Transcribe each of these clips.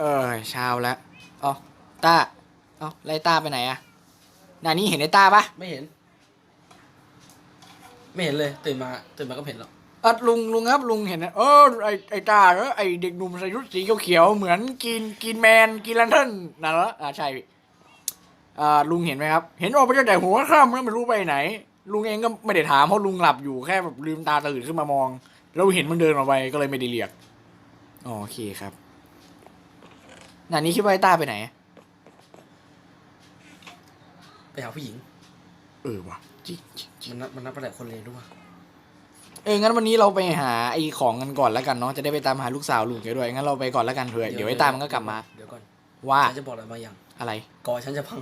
เออเช้าแล้วเอ๋อต้าเอ้าไล่ต้าไปไหนอะนานี้เห็นไอ้ต้าปะไม่เห็น ไม่เห็นเลย ตื่นมา ตื่นมาก็เห็นแล้วเออลุงลุงครับลุงเห็นนะเออไอ้ไอ้ต้าเออไอ้เด็กหนุ่มใส่ชุดสีเขียวๆเหมือนกินกินแมนกินลันเทนนั่นเหรออ่าใช่พี่อ่าลุงเห็นไหมครับ เห็นออกไปตั้งแต่หัวค่ำแล้วไม่รู้ไปไหน ลุงเองก็ไม่ได้ถามเพราะลุงหลับอยู่แค่แบบลืมตาตื่นขึ้นมามอง แล้วเห็นมันเดินออกไปก็เลยไม่ได้เรียกอ๋อโอเคครับ นานี้คิดว่าไอ้ต้าไปไหน ไปหาผู้หญิง เออว่ะจริงจริงจริงมันนับมันนับไปแต่คนเลวด้วยเอองั้นวันนี้เราไปหาไอ้ของกันก่อนแล้วกันเนาะจะได้ไปตามหาลูกสาวลุงแกด้วยงั้นเราไปก่อนแล้วกันเผื่อเดี๋ยวไอ้ตามันก็กลับมา เดี๋ยวก่อนว่าฉันจะบอกอะไรบางอย่างอะไรก่อนฉันจะพัง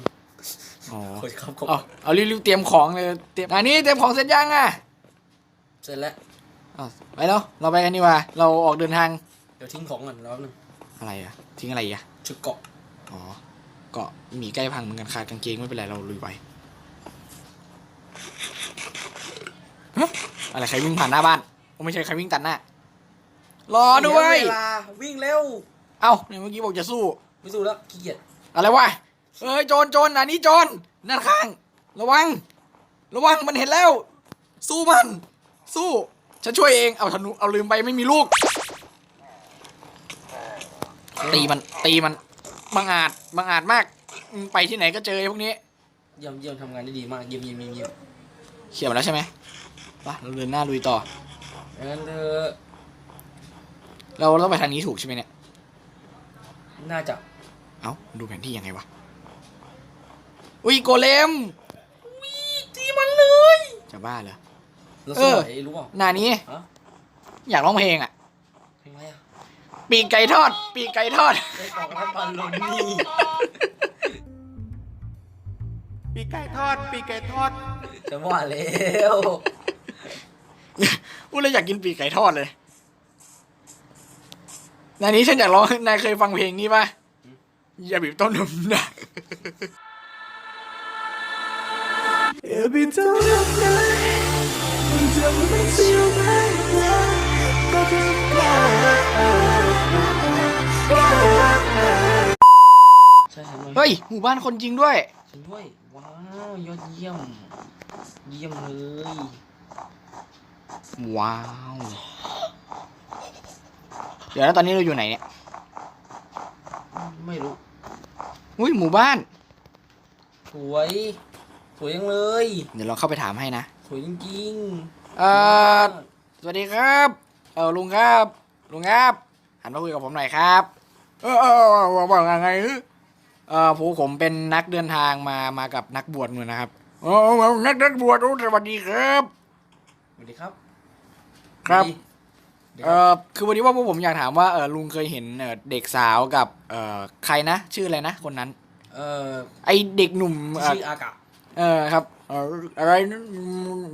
อ๋อโอ้ยครับผมเอาเอารีบๆเตรียมของเลยเตรียมอันนี้เตรียมของเสร็จยังอะเสร็จแล้วอ้าวไปแล้วเราไปกันดีกว่าเราออกเดินทางเดี๋ยวทิ้งของก่อนแล้วนึง อะไรอะทิ้งอะไรอีกอะชุดเกาะอ๋อเกาะหมีใกล้พังเหมือนกันขาดกางเกงไม่เป็นไรเราลุยไปฮะอะไรใครวิ่งผ่านหน้าบ้านโอ้ไม่ใช่ใครวิ่งตัดหน้ารอด้วยเสีเวลาวิ่งเร็วเอ้าเนี่ยเมื่อกี้บอกจะสู้ไม่สู้แล้วขี้เกียจอะไรวะเอ้ยโจรโจรอันนี้โจรนั่นข้าง ระวัง ระวังมันเห็นแล้ว สู้มัน สู้ ฉันช่วยเองเอาธนูเอาลืมไปไม่มีลูก ตีมันตีมันบังอาจบังอาจมากอืมไปที่ไหนก็เจอไอ้พวกนี้เยี่ยมเยี่ยมทำงานได้ดีมากเยี่ยมเยี่ยมเยี่ยมเยี่ยมเขียนมาแล้วใช่ไหมไปเราเดินหน้าลุยต่องั้นเธอเราต้องไปทางนี้ถูกใช่ไหมเนี่ยน่าจะเอ้าดูแผนที่ยังไงวะอุ้ยโกเลมตีมันเลย จะบ้าเหรอแล้วเอสอวยรู้เปล่าหน้านี้ฮะอยากร้องเพลงอะ เพลงอะไรอะ ปีกไก่ทอด ปีกไก่ทอด ได้ของรับบอลลนนี่ปีกไก่ทอด ปีกไก่ทอด จะว่าแล้วพูดเลยอยากกินปีกไก่ทอดเลยนายนี้ฉันอยากร้อง นายเคยฟังเพลงนี้ปะอย่าบีบต้นนมนะ Every time I play, until it makes you mine. เฮ้ย หมู่บ้านคนจริงด้วยฉันด้วย ว้าว ยอดเยี่ยม เยี่ยมเลย ว้าว เดี๋ยวแล้วตอนนี้เราอยู่ไหนเนี่ย ไม่รู้ อุ้ยหมู่บ้าน สวย สวยยังเลย เดี๋ยวเราเข้าไปถามให้นะ สวยจริงเอ่อ สวัสดีครับ เออลุงครับ ลุงครับ หันมาคุยกับผมหน่อยครับ เออเออเออว่าว่าไง เออผมผมเป็นนักเดินทางมามากับนักบวชมือนะครับโอ้นักนักบวชโอ้สวัสดีครับ สวัสดีครับครับสวัสดีเออคือวันนี้ว่าพวกผมอยากถามว่าเออลุงเคยเห็นเออเด็กสาวกับเออใครนะ ชื่ออะไรนะคนนั้น เอ่อไอเด็กหนุ่มที่เอ่อชื่ออากะเออครับเอออะไรนะ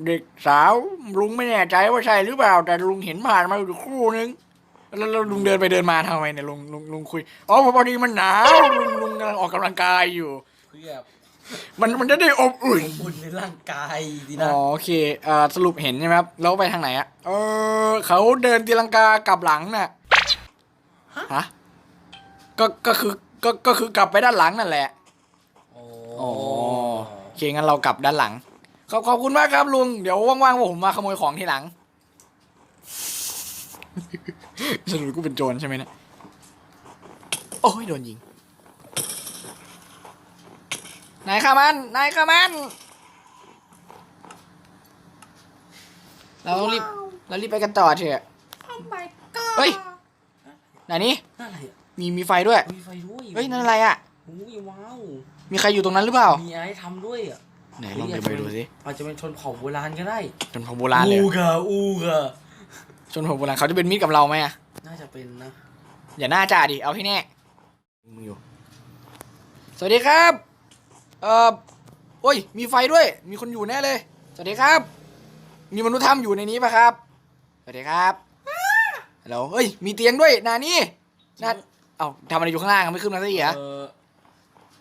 เด็กสาวลุงไม่แน่ใจว่าใช่หรือเปล่า แต่ลุงเห็นผ่านมาอยู่ครู่นึง แล้วแล้วลุงเดินไปเดินมาทำไมเนี่ยลุงลุงลุงคุยอ๋อพอดีมันหนาวลุงลุงกำลังออกกำลังกายอยู่ เพื่อมันมันจะได้อบอุ่นบุญในร่างกายดีอ๋นะอโอเคเอ่อสรุปเห็นใช่ไหมครับแล้วไปทางไหนอะเออเขาเดินตีลังกากลับหลังน่ะฮะก็ก็คือก็ก็คือกลับไปด้านหลังนั่นแหละ โอ้อ๋อโอเคงั้นเรากลับด้านหลังขอบขอบคุณมากครับลุง เดี๋ยวว่างๆผมมาขโมยของทีหลัง สรุปกูเป็นโจรใช่ไหมเนี่ย โอ้ยโดนยิง นายข้ามัน นายข้ามัน เราต้องรีบ เรารีบไปกันต่อเถอะเฮ้ย ไหนนี่ นั่นอะไรอะมีมีไฟด้วย มีไฟด้วยเฮ้ยนั่นอะไรอะ อุ้ยว้าว มีใครอยู่ตรงนั้นหรือเปล่า มีอะไรทำด้วยอะไหนลองเดินไปดูสิอาจจะเป็นชนเผ่าโบราณก็ได้จนเผ่าโบราณเลยอูเหรอกะอูกะ จนเผ่าโบราณเขาจะเป็นมิตรกับเราไหมอะน่าจะเป็นนะ อย่าหน้าจ่าดิ เอาให้แน่มึงอยู่ สวัสดีครับ เอ่อ โอ้ย มีไฟด้วย มีคนอยู่แน่เลย สวัสดีครับ มีมนุษย์ถ้ำอยู่ในนี้ปะครับ สวัสดีครับฮัลโหลเฮ้ย มีเตียงด้วยนานี่นาเอ้าทำอะไรอยู่ข้างล่างไม่ขึ้นมาสักทีเหรอเออ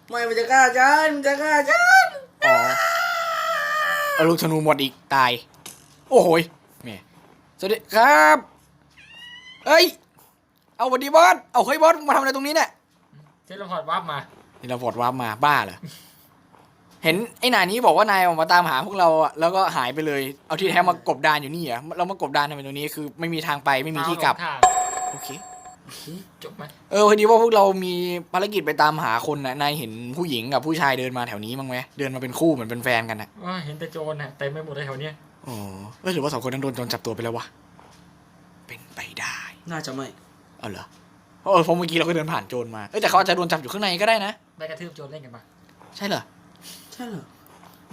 ไม่มันจะฆ่าฉันมันจะฆ่าฉัน อ๋อเอาลูกธนูหมดอีกตาย โอ้โหยแหม่ส วัสดีครับ เอ้ย เอาสวัสดีบอส เอาเฮ้ยบอสมึงมาทำอะไรตรงนี้เนี่ยเทเลพอร์ตวับมานี่เราพอดวาร์ปมาบ้าเหรอ เห็นไอ้นายนี้บอกว่านายออกมาตามหาพวกเราอะแล้วก็หายไปเลย เอาที่แท้มากบดานอยู่นี่เหรอเรามากบดานทำไมตรงนี้ คือไม่มีทางไปไม่มีที่กลับทางโอเค จบไหมเออพอดีว่าพวกเรามีภารกิจไปตามหาคนนะนายเห็นผู้หญิงกับผู้ชายเดินมาแถวนี้มั้างไหมเดินมาเป็นคู่เหมือนเป็นแฟนกันนะว่าเห็นแต่โจรน่ะเต็มไปหมดเลยแถวเนี้ย อ๋อเออหรือว่าสองคนนั้นโดนโจรจับตัวไปแล้ววะ เป็นไปได้ น่าจะไม่เอาเหรอเพราะเออเพราะเมื่อกี้เราก็เดินผ่านโจรมา เออแต่เขาอาจจะโดนจับอยู่ข้างในก็ได้นะ ไปกระทืบโจรเล่นกันปะใช่เหรอ ใช่เหรอ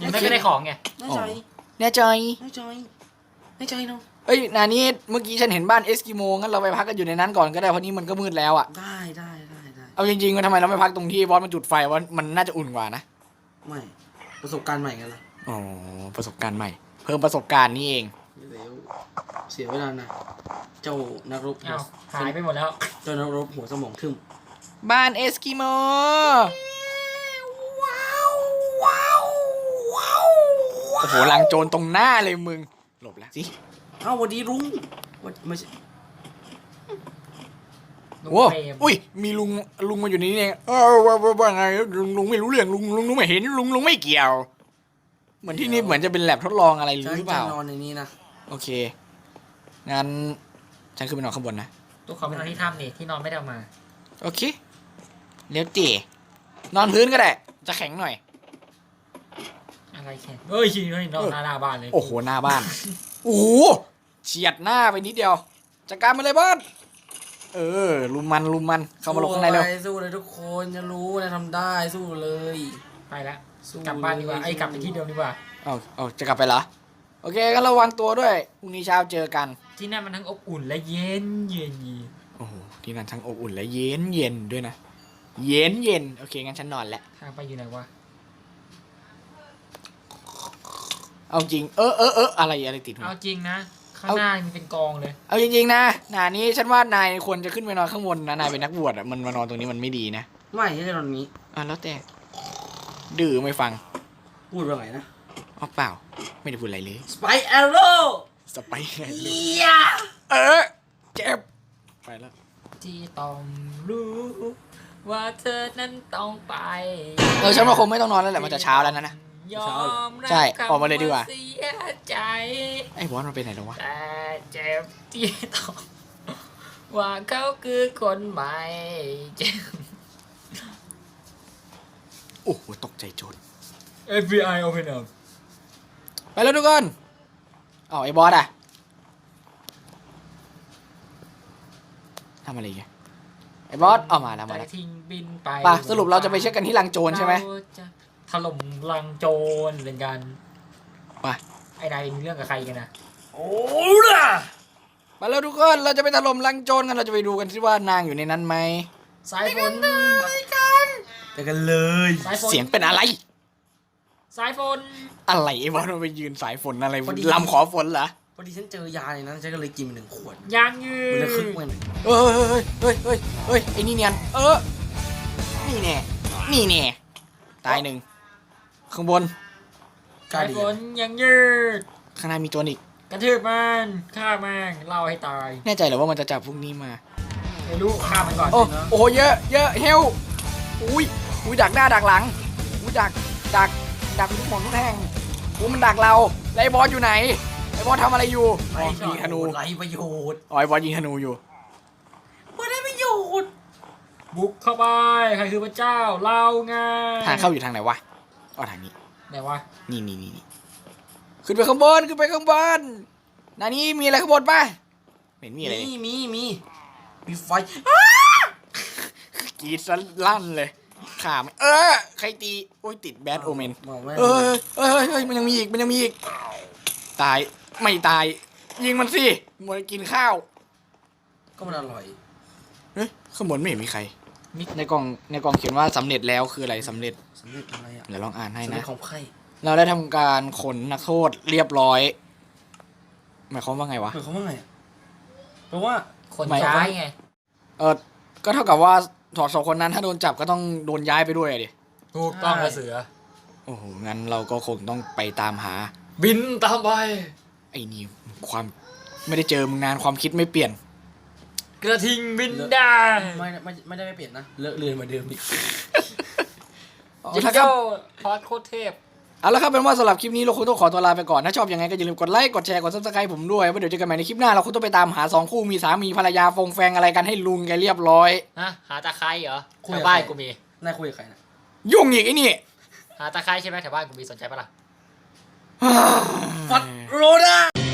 ยังไม่ได้ของไงแน่ใจแน่ใจแน่ใจแน่ใจเนาะเอ้ยนานี่เมื่อกี้ฉันเห็นบ้านเอสกิโมงั้นเราไปพักกันอยู่ในนั้นก่อนก็ได้เพราะนี่มันก็มืดแล้วอะได้ได้ได้ได้เอาจริงๆมันทำไมเราไม่พักตรงที่บอสมันจุดไฟว่ามันน่าจะอุ่นกว่านะ ไม่ประสบการณ์ใหม่กันละอ๋อประสบการณ์ใหม่ เพิ่มประสบการณ์นี่เองเร็วเสียเวลานะ เจ้านักรบหัวอ้าวหายไปหมดแล้ว เจ้านักรบหัวสมองทึมบ้านเอสกิโม โอ้โหลังโจรตรงหน้าเลยมึง หลบแล้วสิเอ้าวันดีรุ้งวันไม่ใช่ลุงโอ้เฟรมอุ้ย มีลุง ลุงมาอยู่ในนี่เองเออว่าว่าว่าไงลุงลุงไม่รู้เรื่องลุงลุงลุงไม่เห็นลุงลุงไม่เกี่ยว เหมือนที่นี่เหมือนจะเป็นแลบทดลองอะไรฉันหรือเปจะล่านอนในนี้นะ โอเค งั้นฉันขึ้นไปนอนข้างบนนะ ตัวเขาไปนอนที่ถ้ำนี่ที่นอนไม่ได้เอามา โอเค เลี้ยวจีนอนพื้นก็ได้ จะแข็งหน่อย อะไรแค่เอ้ยชิเฮ้ยนอนหน้าหน้าบ้านเลยโอ้โห หน้าบ้าน โอ้โหเฉียดหน้าไปนิดเดียว จัดการมาเลยบ้านเออ ลุมมันลุมมัน เข้ามาหลบข้างในเร็วสู้อะไรสู้เลยทุกคนจะรู้นะทำได้สู้เลย ไปแล้วสู้ กลับบ้านดีกว่าเลยไอ้ยกลับไปที่เดิมดีกว่า เอาเอาจะกลับไปเหรอ โอเคงั้นระวังตัวด้วยพรุ่งนี้เช้าเจอกัน ที่นั่นมันทั้งอบอุ่นและเย็นเย็นยีโอ้โห ที่นั่นทั้งอบอุ่นและเย็นเย็นด้วยนะ เย็นเย็นโอเค งั้นฉันนอนแล้ว ทางไปอยู่ไหนวะเอาจริง เออเออเอออะไรอะไรติดหัว เอาจริงนะ ข้างเอา หน้ามันเป็นกองเลย เอาจริงๆนะหนานี้ฉันว่านายควรจะขึ้นไปนอนข้างบนนะ นายเป็นนักบวชอะมันมานอนตรงนี้มันไม่ดีนะไม่ใช่ตอนนี้ อะแล้วแต่ ดื้อไม่ฟังพูดว่าไงนะอ๋อเปล่า ไม่ได้พูดอะไรเลยสไปแอโร่สไปร์เยียเออเจ็บไปแล้วที่ต้องรู้ว่าเธอนั้นต้องไปเออฉันว่าคงไม่ต้องนอนแล้วแหละมันจะเช้าแล้วนะนะ ยอมรับใช่คำออกมาเลยดีกว่าเสียใจ ไอ้บอสมันไปไหนแล้ววะแต่เจ็บที่ต้องว่าเขาคือคนใหม่เจ็บ โอ้โหตกใจโจร FBI open up ไปแล้วทุกคนเอาไอ้บอสอะทำอะไรอีกันไอ้บอสเอามาแล้วมาแล้วแต่ทิ้งบินไปไปสรุปเราจะไปเช็คกันที่ลังโจรใช่ไหมเราจะถล่มลังโจรเล่นกันไปไอ้นายมีเรื่องกับใครกันนะโอ้ล่ะมาแล้วทุกคนเราจะไปถล่มลังโจรกันเราจะไปดูกันสิว่านางอยู่ในนั้นไหมสายฝน เจอกันเลย สายฝนเสียงเป็นอะไร สายฝน อะไรไอ้บอสมันไปยืนสายฝนอะไรลำขอฝนเหรอพอดีฉันเจอยาในนั้นฉันก็เลยกินไปหนึ่งขวดยางยืมันเลยคึกดมันเฮ้ยเฮ้ยเฮ้ยเฮ้ยเฮ้ยไอ้นี่เนียนเออนี่แน่นี่แน่ตายหนึ่งข้างบนกล้าสายดีฝนยังยืด ข้างหน้ามีตัวอีกกระทืบมันฆ่ามันเล่าให้ตายแน่ใจเหรอว่ามันจะจับพวกนี้มา ไม่รู้ฆ่ามันก่อนโอ้โอ้โหเยอะเยอะเฮลอุ้ย อุ้ยดักหน้าดักหลังอุ้ยดักดักดักทุกหมอนทุกแห่งอุ้ยมันดักเราแล้วไอ้บอสอยู่ไหนไอ้บอสทำอะไรอยู่อ๋อยิงธนูไรประโยชน์อ๋อไอ้บอสยิงธนูอยู่ไม่ได้ประโยชน์บุกเข้าไปใครคือพระเจ้าเล่าไงทางเข้าอยู่ทางไหนวะอ๋อทางนี้ไหนวะนี่นี่นี่นี่ขึ้นไปข้างบนขึ้นไปข้างบนนานี่มีอะไรข้างบนป่ะไม่เห็นมีอะไรเลยมีมีมีมีไฟกรีดซะลั่นเลย ขาไม่เออใครตีโอ้ยติดแบดโอเมนบอกแม่เอ้ยเอ้ยเอ้ยเอ้ยมันยังมีอีกมันยังมีอีก ตายไม่ตาย ยิงมันสิมัวแต่กินข้าวก็มันอร่อยเฮ้ยข้างบนไม่เห็นมีใครในกล่องในกล่องเขียนว่าสำเร็จแล้วคืออะไรสำเร็จสำเร็จอะไรอะเดี๋ยวลองอ่านให้สำเร็นะ จของไข่เราได้ทำการขนนักโทษเรียบร้อย หมายความว่าไงวะ หมายความว่าไงอะเพราะว่าคนหมายย้ายไง เออก็เท่ากับว่า ถอดสองคนนั้นถ้าโดนจับก็ต้องโดนย้ายไปด้วยอะดิถูกต้องเสือ โอ้โหงั้นเราก็คงต้องไปตามหา บินตามไป ไอ้นี่ความไม่ได้เจอมึงนานความคิดไม่เปลี่ยน กระทิงบินได้ไม่ไม่ไม่ได้ไม่เปลี่ยนนะ เลอะเลือนเหมือนเดิมอีกเอาจิงละครับโจ้พอดโคตรเทพ เอาละครับเป็นว่าสำหรับคลิปนี้เราคงต้องขอตัวลาไปก่อน ถ้าชอบยังไงก็อย่าลืมกดไลค์กดแชร์กดซับสไครต์ผมด้วยว่าเดี๋ยวเจอกันใหม่ในคลิปหน้าเราคงต้องไปตามหาสองคู่มีสามีภรรยาฟงแฟงอะไรกันให้ลุงแกเรียบร้อย ฮะหาตะไคร้เหรอคุยแถกับวบ้านใคร กูมี นายคุยกับใครนะยุ่งอีกไอ้นี่ หาตะไคร้ใช่ไหมแถวบ้านกูมีสนใจปะล่ะฟัดโรด้า